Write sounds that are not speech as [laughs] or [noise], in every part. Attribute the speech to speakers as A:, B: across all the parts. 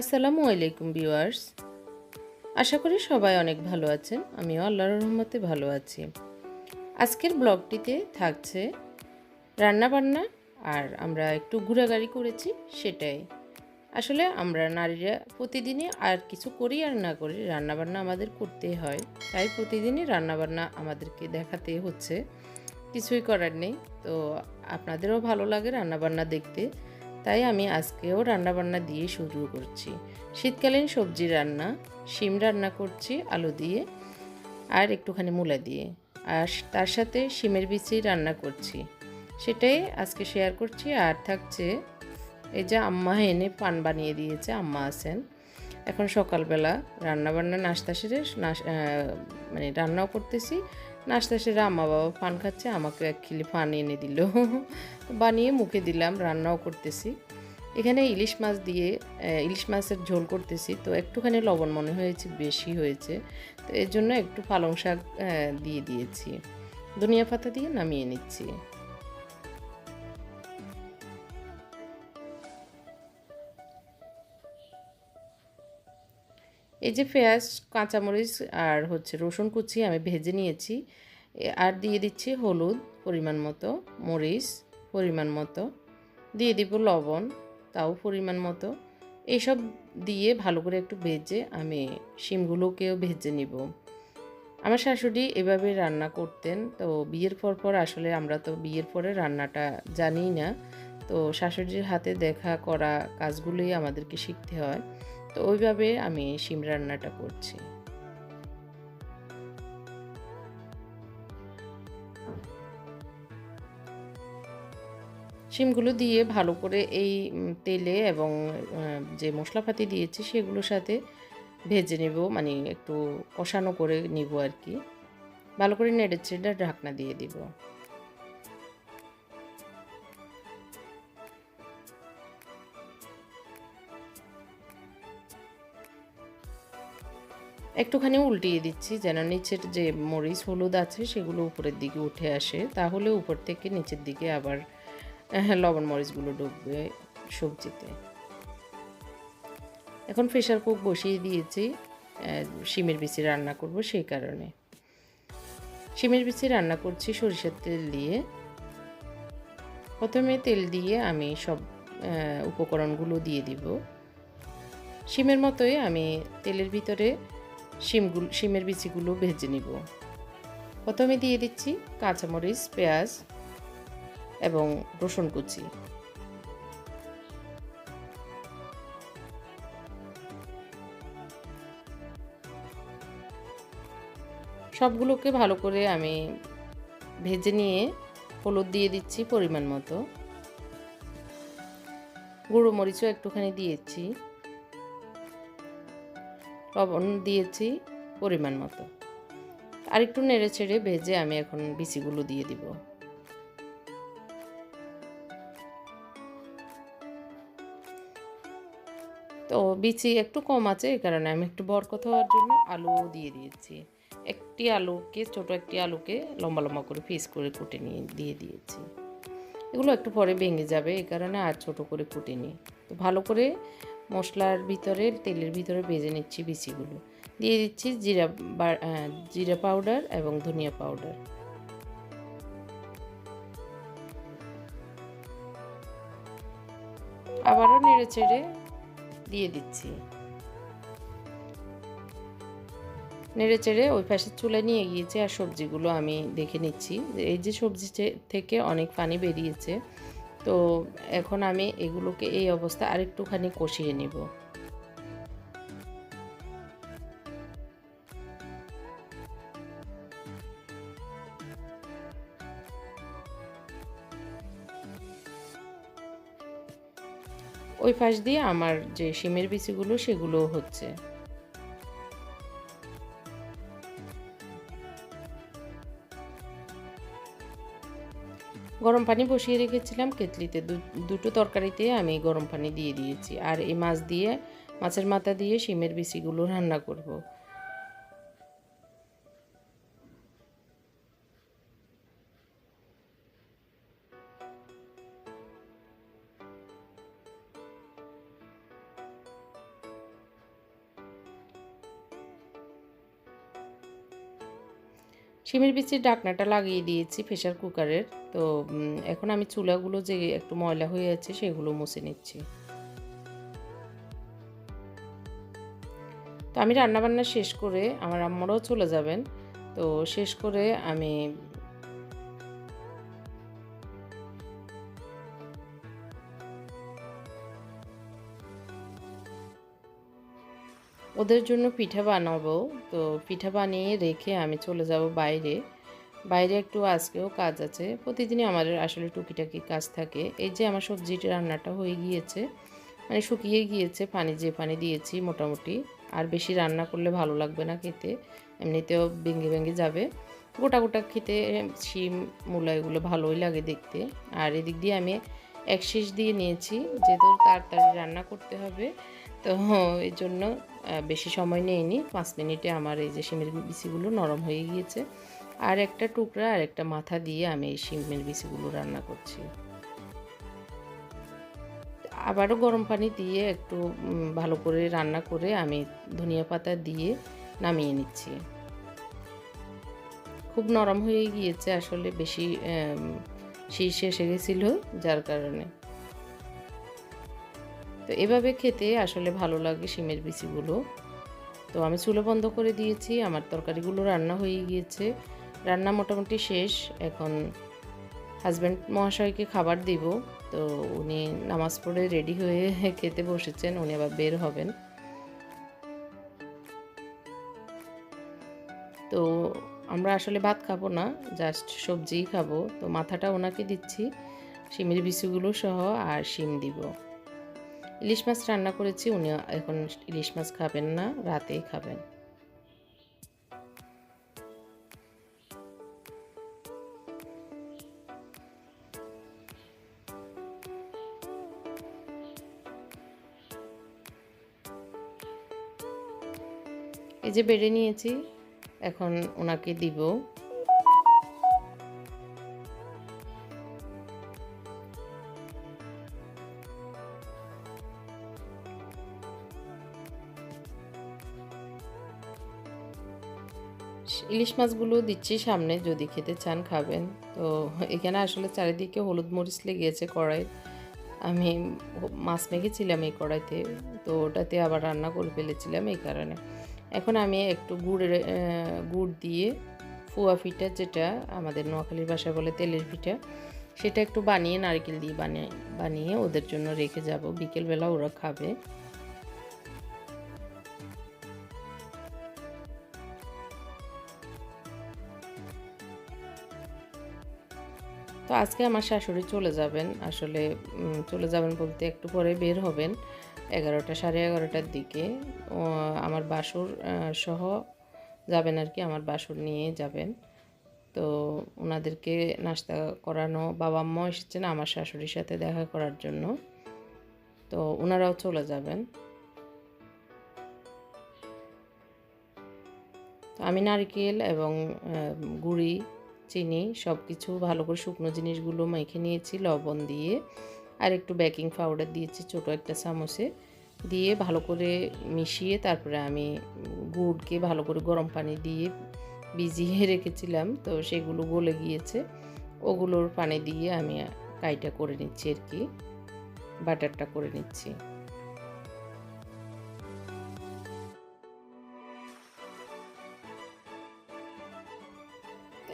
A: আসসালামু আলাইকুম ভিউয়ার্স। আশা করি সবাই অনেক ভালো আছেন। আমিও আল্লাহর রহমতে ভালো আছি। আজকের ব্লগটিতে থাকছে রান্নাবান্না আর আমরা একটু ঘোরাঘুরি করেছি সেটাই। আসলে আমরা নারীরা প্রতিদিনই আর কিছু করি আর না করি রান্নাবান্না আমাদের করতে হয়। তাই প্রতিদিনই রান্নাবান্না আমাদেরকে দেখাতে হচ্ছে। কিছুই করার নেই। তো আপনাদেরও ভালো লাগে রান্নাবান্না দেখতে। তাই আমি আজকেও রান্নাবান্না দিয়ে শুরু করছি। শীতকালীন সবজি রান্না, শিম রান্না করছি, আলু দিয়ে, আর একটুখানি মূলা দিয়ে। আর তার সাথে শিমের বিচি রান্না করছি। সেটাই আজকে শেয়ার করছি। আর থাকছে এই যে আম্মা এনে পান বানিয়ে দিয়েছে, আম্মা আছেন। এখন সকালবেলা রান্নাবান্না, নাস্তা সেরে মানে রান্নাও করতেছি। নাস্তা সেরে আমা বাবা পান খাচ্ছে, আমাকে এক খিলি পান এনে দিল। [laughs] বানিয়ে মুখে দিলাম, রান্নাও করতেছি। এখানে ইলিশ মাছ দিয়ে ইলিশ মাছের ঝোল করতেছি। তো একটুখানি লবণ মনে হয়েছে, বেশি হয়েছে। তো এর জন্য একটু পালং শাক দিয়ে দিয়েছি। ধনিয়া পাতা দিয়ে নামিয়ে নিচ্ছি। এই যে পেঁয়াজ, কাঁচামরিচ আর হচ্ছে রসুন কুচি আমি ভেজে নিয়েছি। আর দিয়ে দিচ্ছি হলুদ পরিমাণ মতো, মরিচ পরিমাণ মতো। দিয়ে দিব লবণ, তাও পরিমাণ মতো। এইসব দিয়ে ভালো করে একটু ভেজে আমি শিমগুলোকেও ভেজে নিব। আমার শাশুড়ি এভাবে রান্না করতেন, তো বিয়ের পর পর আসলে আমরা তো বিয়ের পরে রান্নাটা জানি না। তো শাশুড়ির হাতে দেখা করা কাজগুলোই আমাদেরকে শিখতে হয়। তো ওইভাবে আমি শিম রান্নাটা করছি। শিমগুলো দিয়ে ভালো করে এই তেলে এবং যে মশলাপাতি দিয়েছি সেগুলোর সাথে ভেজে নেব মানে একটু কষানো করে নিব আর কি। ভালো করে নেড়ে চেড়ে ঢাকনা দিয়ে দিব। একটুখানি উল্টিয়ে দিচ্ছি, যেন নিচের যে মরিচ হলুদ আছে সেগুলো উপরের দিকে উঠে আসে, তাহলে উপর থেকে নিচের দিকে আবার লবণ মরিচগুলো ডুববে সবজিতে। এখন প্রেশার কুক বসিয়ে দিয়েছি শিমের বিচি রান্না করব সেই কারণে। শিমের বিচি রান্না করছি সরিষার তেল দিয়ে। প্রথমে তেল দিয়ে আমি সব উপকরণগুলো দিয়ে দিব। শিমের মতোই আমি তেলের ভিতরে শিমগুলো, শিমের বিচিগুলো ভেজে নিব। প্রথমে দিয়ে দিচ্ছি কাঁচামরিচ, পেঁয়াজ এবং রসুন কুচি। সবগুলোকে ভালো করে আমি ভেজে নিয়ে হলুদ দিয়ে দিচ্ছি পরিমাণ মতো। গুঁড়ো মরিচও একটুখানি দিয়েছি। লবণ দিয়েছি পরিমাণ মতো। আর একটু নেড়ে ছেড়ে ভেজে আমি এখন বিচিগুলো দিয়ে দিব। তো বিচি একটু কম আছে, এই কারণে আমি একটু বরকত হওয়ার জন্য আলু দিয়ে দিয়েছি। একটি আলুকে, ছোট একটি আলুকে লম্বা লম্বা করে পিস করে কুটে নিয়ে, দিয়ে দিয়েছি। এগুলো একটু পরে ভেঙে যাবে, এই কারণে আর ছোট করে কুটে নিই তো ভালো করে মশলার ভিতরে, তেলের ভিতরে ভেজে নিচ্ছি বিচিগুলো দিয়ে দিচ্ছি জিরা জিরা পাউডার এবং ধনিয়া পাউডার। আবারও নেড়ে চেড়ে দিয়ে দিচ্ছি। নেড়ে চেড়ে ওই পাশে চুলে নিয়ে গিয়েছে আর সবজিগুলো আমি দেখে নিচ্ছি। এই যে সবজি থেকে অনেক পানি বেরিয়েছে। তো এখন আমি এগুলোকে এই অবস্থা আরেকটুখানি কষিয়ে নিব। ওই পাশ দিয়ে আমার যে সিমের বিচিগুলো সেগুলো হচ্ছে। গরম পানি বসিয়ে রেখেছিলাম। কেটলিতে দুটো তরকারিতে আমি গরম পানি দিয়ে দিয়েছি। আর এই মাছ দিয়ে, মাছের মাথা দিয়ে শিমের বিচিগুলো রান্না করব। শিমের বিচির ডাকনাটা লাগিয়ে দিয়েছি প্রেশার কুকারের। তো এখন আমি চুলাগুলো যে একটু ময়লা হয়ে আছে সেগুলো মুছে নিচ্ছি। তো আমি রান্নাবান্না শেষ করে আমার আম্মারাও চলে যাবেন। তো শেষ করে আমি ওদের জন্য পিঠা বানাবো। তো পিঠা বানিয়ে রেখে আমি চলে যাব বাইরে। বাইরে একটু আজকেও কাজ আছে। প্রতিদিনই আমাদের আসলে টুকিটাকি কাজ থাকে। এই যে আমার সবজিটা রান্নাটা হয়ে গিয়েছে মানে শুকিয়ে গিয়েছে, পানি যে পানি দিয়েছি মোটামুটি। আর বেশি রান্না করলে ভালো লাগবে না খেতে, এমনিতেও ভেঙে ভেঙে যাবে। গোটা গোটা খেতে শিম, মূলা এগুলো ভালোই লাগে দেখতে। আর এদিক দিয়ে আমি এক শীষ দিয়ে নিয়েছি, যেহেতু তাড়াতাড়ি রান্না করতে হবে, তো এই জন্য বেশি সময় নেয়নি পাঁচ মিনিটে আমার এই যে শিমের বিচিগুলো নরম হয়ে গিয়েছে। আর একটা টুকরা আর একটা মাথা দিয়ে আমি এই শিমের বিচিগুলো রান্না করছি। আবারও গরম পানি দিয়ে একটু ভালো করে রান্না করে আমি ধনিয়া পাতা দিয়ে নামিয়ে নিচ্ছি। খুব নরম হয়ে গিয়েছে আসলে, বেশি শীর্ষে এসে গেছিল যার কারণে। তো এভাবে খেতে আসলে ভালো লাগে শিমের বিচিগুলো তো আমি চুলো বন্ধ করে দিয়েছি, আমার তরকারিগুলো রান্না হয়ে গিয়েছে। রান্না মোটামুটি শেষ। এখন হাজব্যান্ড মহাশয়কে খাবার দিব। তো উনি নামাজ পড়ে রেডি হয়ে খেতে বসেছেন, উনি আবার বের হবেন। তো আমরা আসলে ভাত খাব না জাস্ট সবজিই খাব। তো মাথাটা ওনাকে দিচ্ছি, শিমের বিচিগুলো সহ আর শিম দিব। ইলিশ মাছ রান্না করেছি, উনি এখন ইলিশ মাছ খাবেন না, রাতেই খাবেন। এই যে বেড়ে নিয়েছি, এখন ওনাকে দিব। ইলিশ মাছগুলো দিচ্ছি সামনে, যদি খেতে চান খাবেন। তো এখানে আসলে চারিদিকে হলুদ মরিচ লেগেছে কড়াই আমি মাছ মেখেছিলাম এই কড়াইতে, তো ওটাতে আবার রান্না করে ফেলেছিলাম এই কারণে। এখন আমি একটু গুড়ের গুড় দিয়ে ফুয়া পিঠা যেটা আমাদের নোয়াখালীর ভাষায় বলে তেলের পিঠা সেটা একটু বানিয়ে, নারকেল দিয়ে বানিয়ে বানিয়ে ওদের জন্য রেখে যাব। বিকেলবেলা ওরা খাবে। তো আজকে আমার শাশুড়ি চলে যাবেন। আসলে চলে যাবেন বলতে একটু পরে বের হবেন। এগারোটা, সাড়ে এগারোটার দিকে আমার বাসুর সহ যাবেন আর কি, আমার বাসুর নিয়ে যাবেন। তো ওনাদেরকে নাস্তা করানো, বাবা আম্মাও এসেছেন আমার শাশুড়ির সাথে দেখা করার জন্য। তো ওনারাও চলে যাবেন। আমি নারকেল এবং গুড়ি, চিনি সব কিছু ভালো করে শুকনো জিনিসগুলো মেখে নিয়েছি, লবণ দিয়ে। আর একটু বেকিং পাউডার দিয়েছি ছোট একটা চামচে। দিয়ে ভালো করে মিশিয়ে তারপরে আমি গুড়কে ভালো করে গরম পানি দিয়ে ভিজিয়ে [laughs] রেখেছিলাম, তো সেগুলো গলে গিয়েছে। ওগুলোর পানি দিয়ে আমি কাইটা করে নিচ্ছি আর কি, বাটারটা করে নিচ্ছি।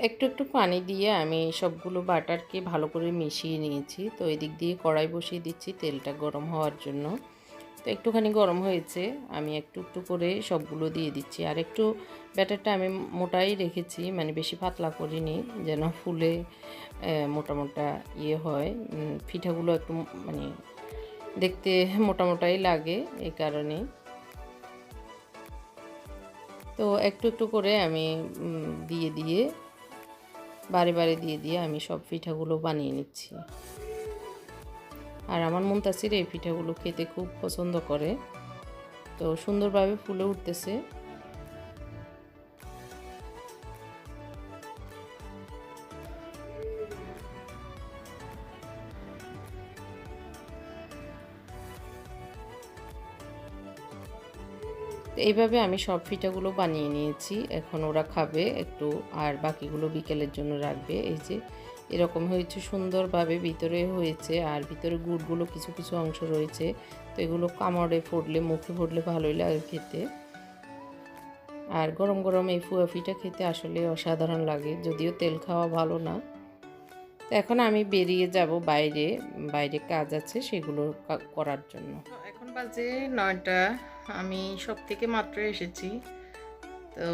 A: একটু একটু পানি দিয়ে আমি সবগুলো বাটারকে ভালো করে মিশিয়ে নিয়েছি। তো এদিক দিয়ে কড়াই বসিয়ে দিচ্ছি তেলটা গরম হওয়ার জন্য। তো একটুখানি গরম হয়েছে, আমি একটু একটু করে সবগুলো দিয়ে দিচ্ছি। আর একটু ব্যাটারটা আমি মোটাই রেখেছি মানে বেশি পাতলা করিনি, যেন ফুলে মোটা মোটা ইয়ে হয়। পিঠাগুলো একটু মানে দেখতে মোটা মোটাই লাগে এই কারণে তো একটু একটু করে আমি দিয়ে দিয়ে বারে বারে দিয়ে দিয়ে আমি সব পিঠাগুলো বানিয়ে নিচ্ছি। আর আমার মনতাসির এই পিঠাগুলো খেতে খুব পছন্দ করে। তো সুন্দরভাবে ফুলে উঠতেছে। তো এইভাবে আমি সব পিঠাগুলো বানিয়ে নিয়েছি। এখন ওরা খাবে একটু, আর বাকিগুলো বিকেলের জন্য রাখবে। এই যে এরকম হয়েছে সুন্দরভাবে, ভিতরে হয়েছে আর ভিতরে গুড়গুলো কিছু কিছু অংশ রয়েছে। তো এগুলো কামড়ে ফুটলে, মুখে ফুটলে ভালোই লাগে খেতে। আর গরম গরম এই ফুয়া পিঠা খেতে আসলে অসাধারণ লাগে, যদিও তেল খাওয়া ভালো না। তো এখন আমি বেরিয়ে যাব বাইরে বাইরে কাজ আছে সেগুলো করার জন্য। এখন বাজে নয়টা। আমি সব থেকে মাত্র এসেছি। তো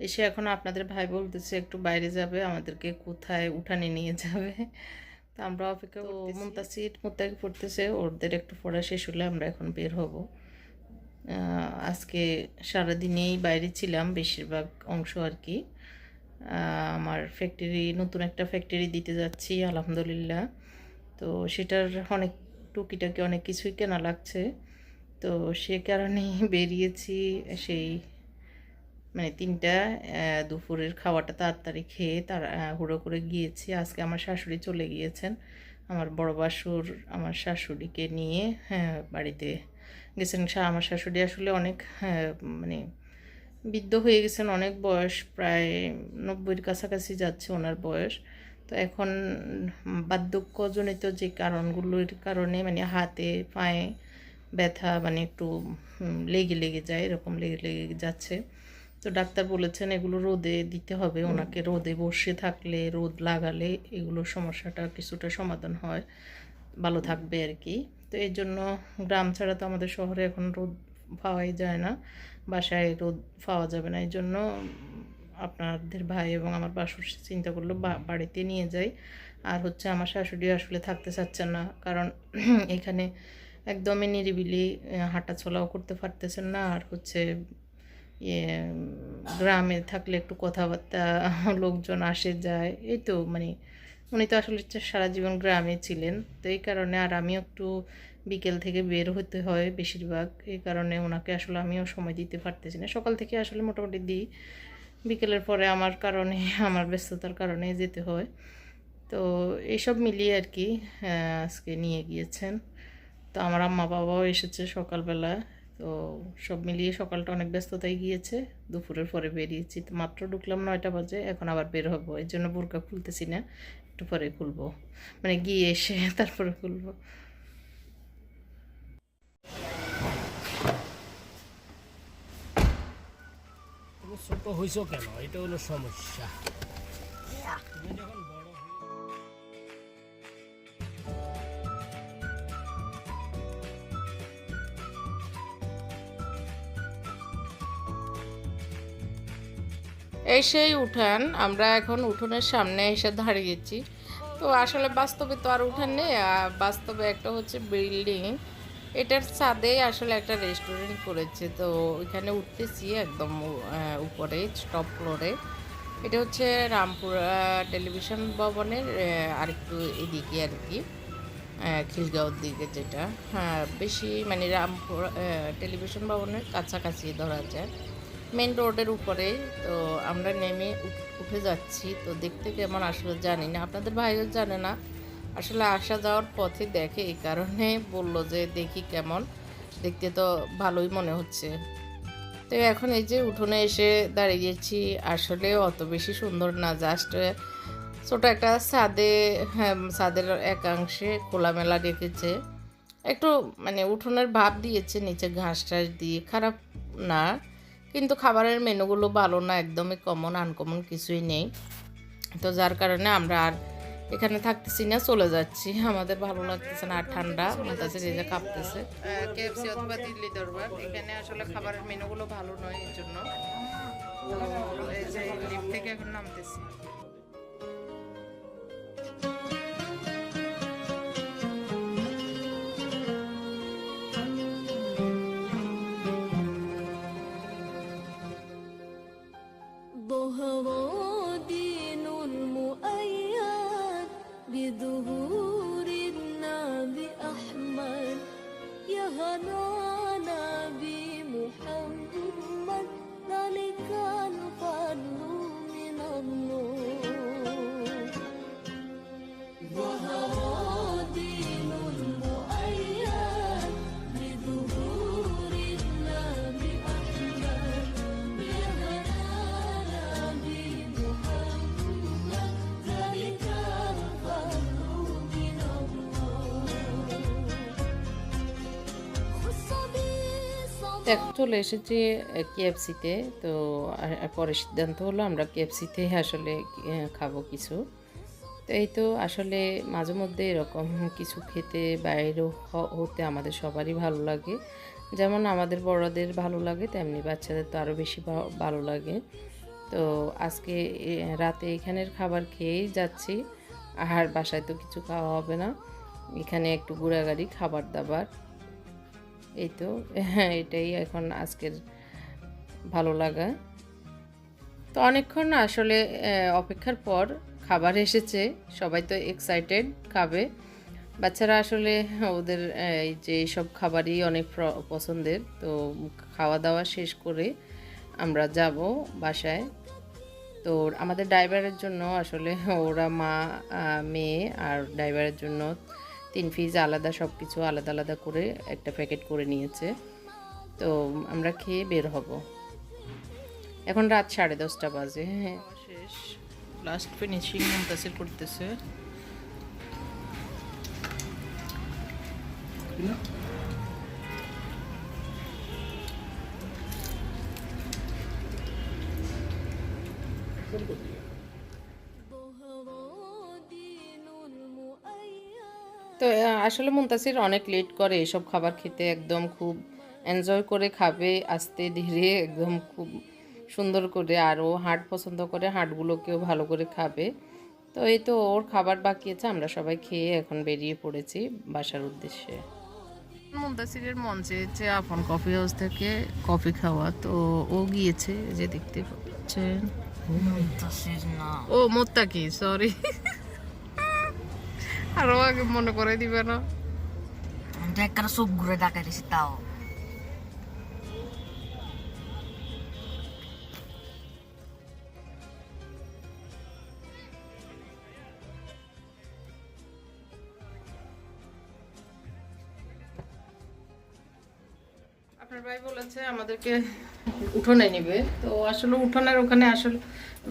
A: এসে এখন আপনাদের ভাই বলতেছে একটু বাইরে যাবে আমাদেরকে কোথায় উঠানে নিয়ে যাবে? তো আমরা অপেক্ষা তো মুমতাসির মুত্তাকি পড়তেছে ওদের একটু পড়া শেষ হলে আমরা এখন বের হব। আজকে সারাদিনেই বাইরে ছিলাম বেশিরভাগ অংশ আর কি। আমার ফ্যাক্টরি নতুন একটা ফ্যাক্টরি দিতে যাচ্ছি আলহামদুলিল্লাহ। তো সেটার অনেক টুকিটাকি অনেক কিছুই কেনা লাগছে। তো সে কারণেই [laughs] বেরিয়েছি সেই মানে তিনটা দুপুরের খাওয়াটা তাড়াতাড়ি খেয়ে তার হুড়ো করে গিয়েছি। আজকে আমার শাশুড়ি চলে গিয়েছেন। আমার বড় বাসুর আমার শাশুড়িকে নিয়ে হ্যাঁ বাড়িতে গেছেন। আমার শাশুড়ি আসলে অনেক হ্যাঁ, মানে বৃদ্ধ হয়ে গেছেন অনেক বয়স প্রায় নব্বইয়ের কাছাকাছি যাচ্ছে ওনার বয়স। তো এখন বার্ধক্যজনিত যে কারণগুলোর কারণে মানে হাতে পায়ে ব্যথা মানে একটু লেগে লেগে যায় এরকম লেগে লেগে যাচ্ছে। তো ডাক্তার বলেছেন এগুলো রোদে দিতে হবে। ওনাকে রোদে বসে থাকলে রোদ লাগালে এগুলো সমস্যাটা কিছুটা সমাধান হয়। ভালো থাকবে আর কি। তো এর জন্য গ্রাম ছাড়া তো আমাদের শহরে এখন রোদ পাওয়াই যায় না। বাসায় রোদ পাওয়া যাবে না। এই জন্য আপনাদের ভাই এবং আমার বাসুর চিন্তা করল বা- বাড়িতে নিয়ে যাই। আর হচ্ছে আমার শাশুড়ি আসলে থাকতে চাচ্ছেন না। কারণ এখানে একদমই নিরিবিলি হাঁটাচলাও করতে পারতেছেন না। আর হচ্ছে ইয়ে গ্রামে থাকলে একটু কথাবার্তা, লোকজন আসে, যায়। এই তো মানে উনি তো আসলে সারা জীবন গ্রামে ছিলেন। তো এই কারণে আর আমিও একটু বিকেল থেকে বের হতে হয় বেশিরভাগ। এই কারণে ওনাকে আসলে আমিও সময় দিতে পারতেছি না। সকাল থেকে আসলে মোটামুটি দিই। বিকেলের পরে আমার কারণে, আমার ব্যস্ততার কারণে যেতে হয়। তো এইসব মিলিয়ে আর কি আজকে নিয়ে গিয়েছেন। তো আমার আম্মা বাবাও এসেছে সকালবেলা। তো সব মিলিয়ে সকালটা অনেক ব্যস্ততায় গিয়েছে। দুপুরের পরে বেরিয়েছি। তো মাত্র ঢুকলাম নয়টা বাজে, এখন আবার বের হব। এই জন্য বোরকা খুলতেছি না, একটু পরে খুলবো। মানে গিয়ে এসে [laughs] তারপরে খুলবো।
B: ছোট হইছো কেন? এটা হলো সমস্যা। তুমি যখন বড়
A: এই সেই উঠান, আমরা এখন উঠোনের সামনে এসে দাঁড়িয়েছি। তো আসলে বাস্তবে তো আর উঠান নেই বাস্তবে একটা হচ্ছে বিল্ডিং। এটার ছাদে আসলে একটা রেস্টুরেন্ট করেছে, তো ওইখানে উঠতেছি একদম উপরে, টপ ফ্লোরে। এটা হচ্ছে রামপুরা টেলিভিশন ভবনের আরেকটু এদিকে আর কি খিলগাঁওর দিকে যেটা। হ্যাঁ বেশি মানে রামপুর টেলিভিশন ভবনের কাছাকাছি ধরা যায়। মেন রোডের উপরে, তো আমরা নেমে উঠে যাচ্ছি। তো দেখতে কেমন আসলে জানি না। আপনাদের ভাইও জানে না। আসলে আসা যাওয়ার পথে দেখে এই কারণে বলল যে দেখি কেমন। দেখতে তো ভালোই মনে হচ্ছে। তো এখন এই যে উঠোনে এসে দাঁড়িয়েছি। আসলে অত বেশি সুন্দর না। জাস্ট ছোট একটা ছাদে হ্যাঁ ছাদের একাংশে খোলামেলা রেখেছে। একটু মানে উঠোনের ভাব দিয়েছে, নিচে ঘাস টাস দিয়ে। খারাপ না। কিন্তু খাবারের মেনুগুলো ভালো না, একদমই কমন আনকমন কিছুই নেই। তো যার কারণে আমরা আর এখানে থাকতেছি না, চলে যাচ্ছি। আমাদের ভালো লাগতেছে না, আর ঠান্ডা। মতাছে যে কাঁপতেছে। কেএফসি অথবা দিল্লি দরবার, এখানে আসলে খাবারের মেনুগুলো ভালো নয় এর জন্য। এই যে লিফট থেকে এখন নামতেছি। এখন চলে এসেছি কেএফসিতে তো পরে সিদ্ধান্ত হলো আমরা কেএফসিতে আসলে খাব কিছু। তো এই তো আসলে মাঝে মধ্যে এরকম কিছু খেতে, বাইরে হতে আমাদের সবারই ভালো লাগে। যেমন আমাদের বড়দের ভালো লাগে, তেমনি বাচ্চাদের তো আরও বেশি ভালো লাগে। তো আজকে রাতে এখানের খাবার খেয়েই যাচ্ছি। আর বাসায় তো কিছু খাওয়া হবে না। এখানে একটু ঘোরাঘুরি খাবার দাবার এই তো, [laughs] এটাই এখন আজকের ভালো লাগা। তো অনেকক্ষণ আসলে অপেক্ষার পর খাবার এসেছে, সবাই তো এক্সাইটেড খাবে। বাচ্চারা আসলে ওদের এই যে সব খাবারই অনেক পছন্দের, তো খাওয়া দাওয়া শেষ করে আমরা যাব বাসায়। তো আমাদের ড্রাইভারের জন্য আসলে ওরা মা মেয়ে আর ড্রাইভারের জন্য তিন ফিজ আলাদা সব কিছু আলাদা আলাদা করে একটা প্যাকেট করে নিয়েছে। তো আমরা খেয়ে বের হব। এখন রাত সাড়ে দশটা বাজে হ্যাঁ শেষ। লাস্ট ফিনিশিং মুমতাসির করতেছে। আসলে মুনতাসির অনেক লেট করে এসব খাবার খেতে একদম খুব এনজয় করে খাবে আস্তে ধীরে একদম খুব সুন্দর করে আর ও হাট পছন্দ করে হাটগুলোকেও ভালো করে খাবে। তো এই তো ওর খাবার বাকি আছে আমরা সবাই খেয়ে এখন বেরিয়ে পড়েছি বাসার উদ্দেশ্যে। মুন্তাসিরের মন চেয়েছে আপন কফি হাউস থেকে কফি খাওয়া তো ও গিয়েছে যে দেখতে পাচ্ছেন। ও মোত্তাকি সরি আরও আগে মনে করে দিবে না।
C: একটা চোখ ঘুরে ডাকাই দিছি তাও।
A: আপনার ভাই বলেছে আমাদেরকে উঠোনে নিবে। তো আসলে উঠোনের ওখানে আসলে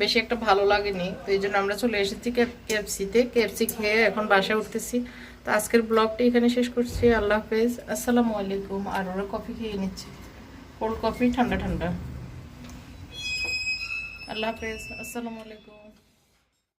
A: বেশি একটা ভালো লাগেনি। তো এই জন্য আমরা চলে এসেছি কেএফসিতে কেএফসি খেয়ে এখন বাসায় উঠতেছি। তো আজকের ব্লগটা এখানে শেষ করছি। আল্লাহ হাফেজ। আসসালামু আলাইকুম। আর ওরা কফি খেয়ে নিচ্ছে। কোল্ড কফি, ঠান্ডা ঠান্ডা। আল্লাহ হাফেজ। আসসালামু আলাইকুম।